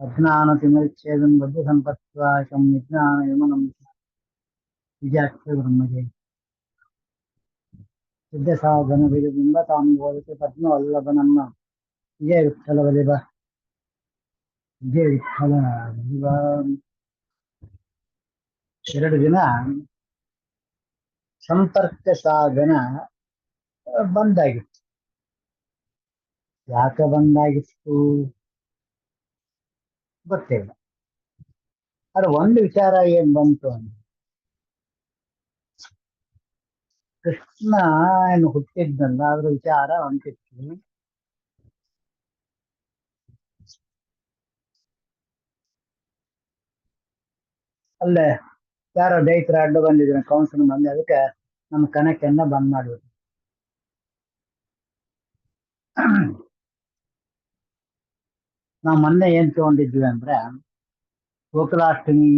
అజ్ఞానతిమరిచ్ఛేదం బుద్ధి సంపత్వాశం విజ్ఞాన విమనం విజాక్ష బ్రహ్మజయ సిద్ధసాధన విడిబింబ తాం బోధతి పద్మవల్లభనమ్మ విజయ విఠల వలిబ ವಿಜಯ ವಿಠಲ ವಲಿಬ ಎರಡು ದಿನ ಸಂಪರ್ಕ ಸಾಧನ ಬಂದಾಗಿತ್ತು ಯಾಕೆ ಬಂದಾಗಿತ್ತು ಗೊತ್ತಿಲ್ಲ ಆದ್ರೆ ಒಂದು ವಿಚಾರ ಏನ್ ಬಂತು ಅಂದ್ರೆ ಕೃಷ್ಣ ಏನು ಹುಟ್ಟಿದ್ನಲ್ಲ ಅದ್ರ ವಿಚಾರ ಹೊಂಟಿತ್ತು ಅಲ್ಲೇ ಯಾರೋ ದೈತರ ಅಡ್ಡ ಬಂದಿದ್ರು ಕೌನ್ಸಿಲ್ ಬಂದು ಅದಕ್ಕೆ ನಮ್ಮ ಕನೆಕ್ಟ್ ಅನ್ನ ಬಂದ್ ಮಾಡ್ಬಿಟ್ಟು ನಾವು ಮೊನ್ನೆ ಏನ್ ತಗೊಂಡಿದ್ವಿ ಅಂದ್ರೆ ಗೋಕುಲಾಷ್ಟಮಿ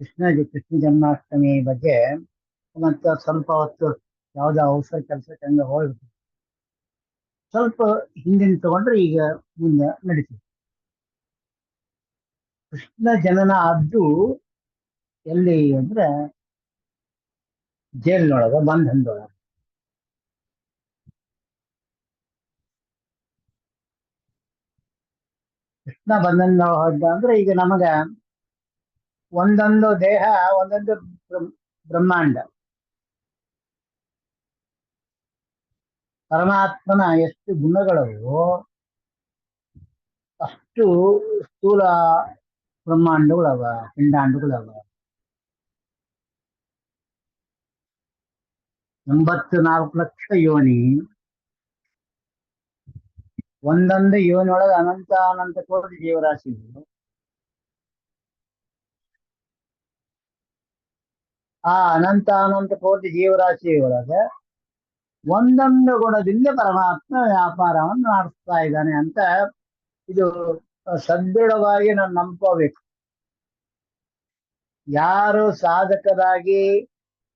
ಕೃಷ್ಣ ಕೃಷ್ಣ ಜನ್ಮಾಷ್ಟಮಿ ಬಗ್ಗೆ ಮತ್ತೆ ಸ್ವಲ್ಪ ಹೊತ್ತು ಯಾವ್ದೋ ಅವಸರ ಕೆಲಸಕ್ಕೆ ಹಂಗ ಹೋಗ್ಬಿಟ್ಟು ಸ್ವಲ್ಪ ಹಿಂದಿನ ತಗೊಂಡ್ರೆ ಈಗ ಮುಂದೆ ನಡೀತದೆ. ಕೃಷ್ಣ ಜನನ ಆದ್ದು ಎಲ್ಲಿ ಅಂದ್ರೆ ಜೈಲಿನೊಳಗ ಬಂಧನದೊಳಗ. ಕೃಷ್ಣ ಬಂಧನದೊಳಗ ಅಂದ್ರೆ ಈಗ ನಮಗ ಒಂದೊಂದು ದೇಹ, ಒಂದೊಂದು ಬ್ರಹ್ಮ- ಬ್ರಹ್ಮಾಂಡ. ಪರಮಾತ್ಮನ ಎಷ್ಟು ಗುಣಗಳವೋ ಅಷ್ಟು ಸ್ಥೂಲ ಬ್ರಹ್ಮಾಂಡಗಳವ, ಪಿಂಡಾಂಡಗಳವ. ಎಂಬತ್ತು ನಾಲ್ಕು ಲಕ್ಷ ಯೋನಿ ಒಂದೊಂದು ಇವನೊಳಗೆ ಅನಂತ ಅನಂತ ಕೋಟಿ ಜೀವರಾಶಿಗಳು ಆ ಅನಂತ ಅನಂತ ಕೋಟಿ ಜೀವರಾಶಿ ಒಳಗೆ ಒಂದೊಂದು ಗುಣದಿಂದ ಪರಮಾತ್ಮ ವ್ಯಾಪಾರವನ್ನು ಮಾಡಿಸ್ತಾ ಇದ್ದಾನೆ ಅಂತ ಇದು ಸದೃಢವಾಗಿ ನಾನು ನಂಬ್ಕೋಬೇಕು ಯಾರು ಸಾಧಕರಾಗಿ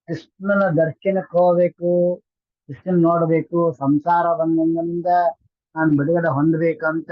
ಕೃಷ್ಣನ ದರ್ಶನಕ್ಕೆ ಹೋಗ್ಬೇಕು, ಕೃಷ್ಣನ್ ನೋಡ್ಬೇಕು, ಸಂಸಾರ ಬಂಧನದಿಂದ ನಾನು ಬಿಡುಗಡೆ ಹೊಂದಬೇಕಂತ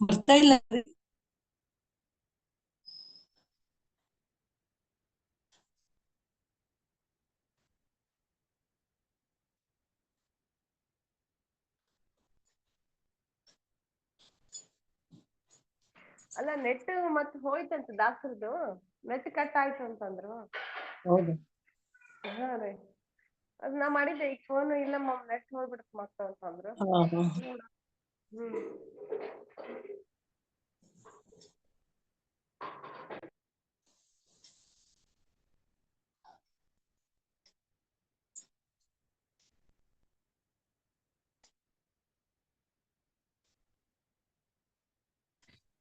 ಬರ್ತಾ ಇಲ್ಲ. ಅಲ್ಲ ನೆಟ್ ಮತ್ ಹೋಯ್ತಂತ ದಾಸರದು. ನೆಟ್ ಕಟ್ ಆಯ್ತು ಅಂತಂದ್ರು. ಹೌದು. ಹಾ ರೀ. ಅದ್ ನಾ ಮಾಡಿದ್ದೆ ಈಗ ಫೋನ್ ಇಲ್ಲ ಮಮ್ ನೆಟ್ ಹೋಗ್ಬಿಡತ್ ಮತ್ತ ಅಂತಂದ್ರು. ಹಾ ಹಾ. ಹ್ಮ್.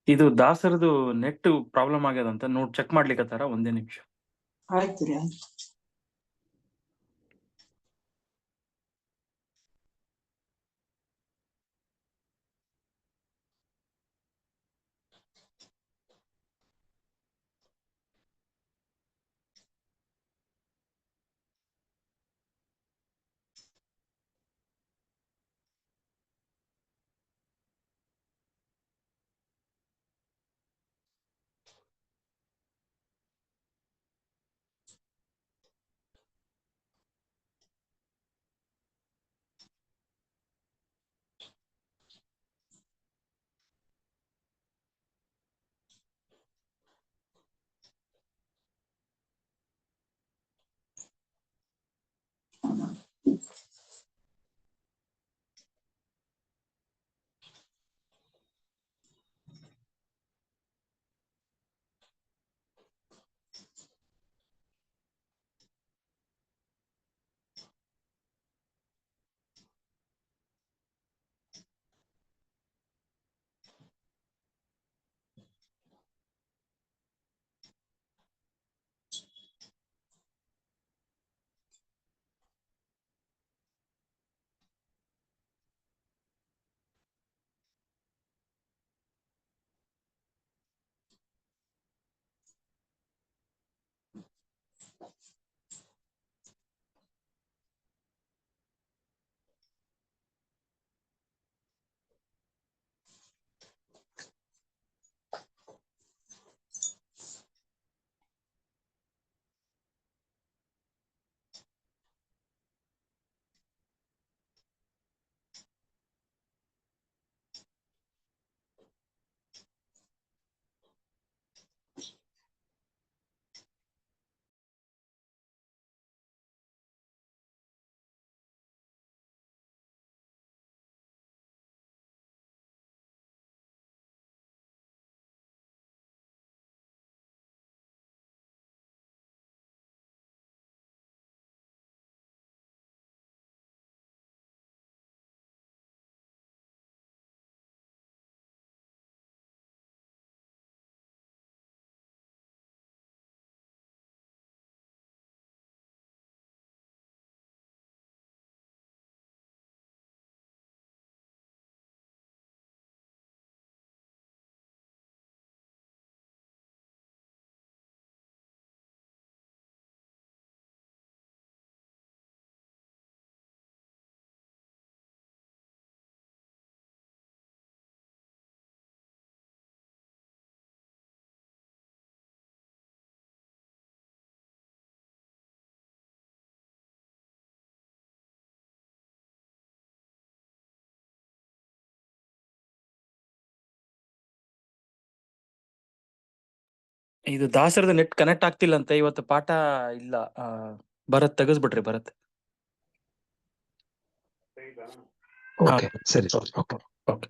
ಇದು ದಾಸರದು ನೆಟ್ ಪ್ರಾಬ್ಲಮ್ ಆಗ್ಯದಂತ ನೋಡ್ ಚೆಕ್ ಮಾಡ್ಲಿಕ್ಕೆ ಒಂದೇ ನಿಮಿಷ. ಆಯ್ತು ರೀ ಇದು ದಾಸರದ ನೆಟ್ ಕನೆಕ್ಟ್ ಆಗ್ತಿಲ್ಲ ಅಂತ ಇವತ್ತು ಪಾಠ ಇಲ್ಲ. ಆ, ಭರತ್ ತೆಗೆಸ್ಬಿಟ್ರಿ ಭರತ್. ಓಕೆ ಸರಿ ಓಕೆ ಓಕೆ